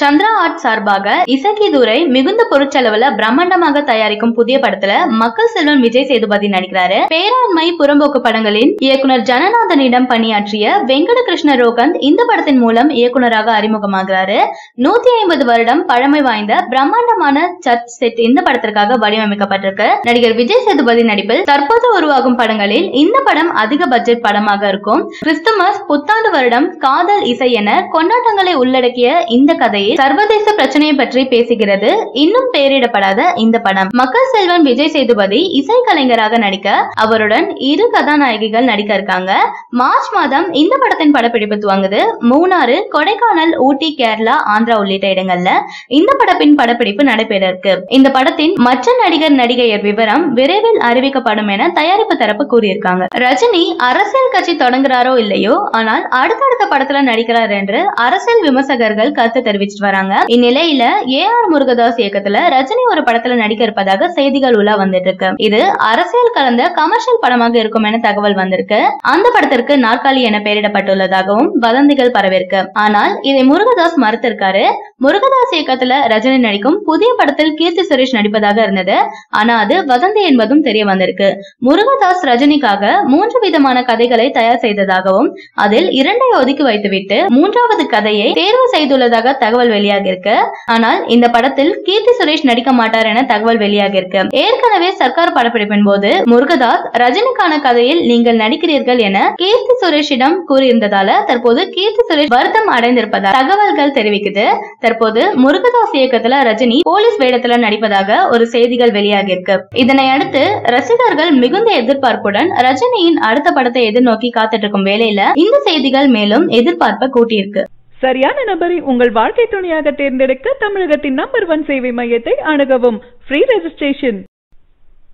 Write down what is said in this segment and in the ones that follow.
Chandra art சார்பாக இசக்கிதுரை மிகுந்த பொருட்செலவுல பிரம்மாண்டமாக தயாரிக்கும் புதிய படத்துல மக்கள் செல்வன் விஜய் சேதுபதி நடிக்கிறாரு. பேராண்மை புறம்போக்கு படங்களின் இயக்குனர் ஜனநாதனிடம் பணியாற்றிய வெங்கட கிருஷ்ண ரோகந்த் இந்த படத்தின் மூலம் இயக்குனராக அறிமுகமாகிறாரு. நூத்தி ஐம்பது வருடம் பழமை வாய்ந்த பிரம்மாண்டமான சர்ச் செட் இந்த படத்திற்காக வடிவமைக்கப்பட்டிருக்கு. நடிகர் விஜய் சேதுபதி நடிப்பில் தற்போது உருவாகும் படங்களில் இந்த படம் அதிக பட்ஜெட் படமாக இருக்கும். கிறிஸ்துமஸ் புத்தாண்டு வருடம் காதல் இசை என கொண்டாட்டங்களை உள்ளடக்கிய இந்த கதையை பேர் சர்வதேச பிரச்சனையை பற்றி பேசுகிறது. இன்னும் பெயரிடப்படாத இந்த படம். மக்கள் செல்வன் விஜய் சேதுபதி இசை கலைஞராக நடிக்க அவருடன் இரு கதாநாயகிகள் நடிக்க இருக்காங்க. மார்ச் மாதம் இந்த படத்தின் படப்பிடிப்பு துவங்குது. மூணாறு கொடைக்கானல் ஊட்டி கேரளா ஆந்திரா உள்ளிட்ட இடங்கள்ல இந்த படப்பின் படப்பிடிப்பு நடைபெற இருக்கு. இந்த படத்தின் மற்ற நடிகர் நடிகையர் விவரம் விரைவில் அறிவிக்கப்படும் என தயாரிப்பு தரப்பு கூறியிருக்காங்க. ரஜினி அரசியல் கட்சி தொடங்குறாரோ இல்லையோ? ஆனால் அடுத்தடுத்த படத்துல நடிக்கிறார் என்று அரசியல் விமர்சகர்கள் கருத்து தெரிவிச்சு தெரிவிச்சிட்டு வராங்க. இந்நிலையில ஏ ஆர் முருகதாஸ் இயக்கத்துல ரஜினி ஒரு படத்துல நடிக்க இருப்பதாக செய்திகள் உலா வந்துட்டு இருக்கு இது அரசியல் கலந்த கமர்ஷியல் படமாக இருக்கும் என தகவல் வந்திருக்கு. அந்த படத்திற்கு நாற்காலி என பெயரிடப்பட்டுள்ளதாகவும் வதந்திகள் பரவிருக்கு. ஆனால் இதை முருகதாஸ் மறுத்திருக்காரு. முருகதாஸ் இயக்கத்துல ரஜினி நடிக்கும் புதிய படத்தில் கீர்த்தி சுரேஷ் நடிப்பதாக இருந்தது. ஆனா அது வதந்தி என்பதும் தெரிய வந்திருக்கு. முருகதாஸ் ரஜினிக்காக மூன்று விதமான கதைகளை தயார் செய்ததாகவும் அதில் இரண்டை ஒதுக்கி வைத்துவிட்டு மூன்றாவது கதையை தேர்வு செய்துள்ளதாக தகவல் வெளியாகி இருக்கு. ஆனால் இந்த படத்தில் கீர்த்தி சுரேஷ் நடிக்க மாட்டார் என தகவல் வெளியாகி இருக்கு. ஏற்கனவே சர்க்கார் படப்பிடிப்பின் போது முருகதாஸ் ரஜினிக்கான கதையில் நீங்கள் நடிக்கிறீர்கள் என கீர்த்தி சுரேஷிடம் கூறியிருந்ததால தற்போது கீர்த்தி சுரேஷ் வருத்தம் அடைந்திருப்பதாக தகவல்கள் தெரிவிக்குது. தற்போது முருகதாஸ் இயக்கத்துல ரஜினி போலீஸ் வேடத்துல நடிப்பதாக ஒரு செய்திகள் வெளியாகி இருக்கு. இதனை அடுத்து ரசிகர்கள் மிகுந்த எதிர்பார்ப்புடன் ரஜினியின் அடுத்த படத்தை எதிர்நோக்கி காத்துட்டு இருக்கும் வேலையில இந்த செய்திகள் மேலும் எதிர்பார்ப்பை கூட்டியிருக்கு. சரியான நபரை உங்கள் வாழ்க்கை துணையாக தேர்ந்தெடுக்க தமிழகத்தின் நம்பர் ஒன் சேவை மையத்தை அணுகவும். ஃப்ரீ ரெஜிஸ்ட்ரேஷன்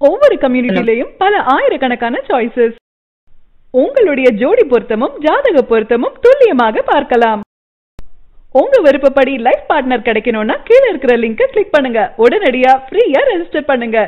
ஒவ்வொரு கம்யூனிட்டிலையும் பல ஆயிரக்கணக்கான சாய்ஸஸ் உங்களுடைய ஜோடி பொருத்தமும் ஜாதக பொருத்தமும் துல்லியமாக பார்க்கலாம். உங்க விருப்பப்படி லைஃப் பார்ட்னர் கிடைக்கணும்னா கீழ இருக்கிற லிங்கை கிளிக் பண்ணுங்க. உடனடியா ஃப்ரீயா ரெஜிஸ்டர் பண்ணுங்க.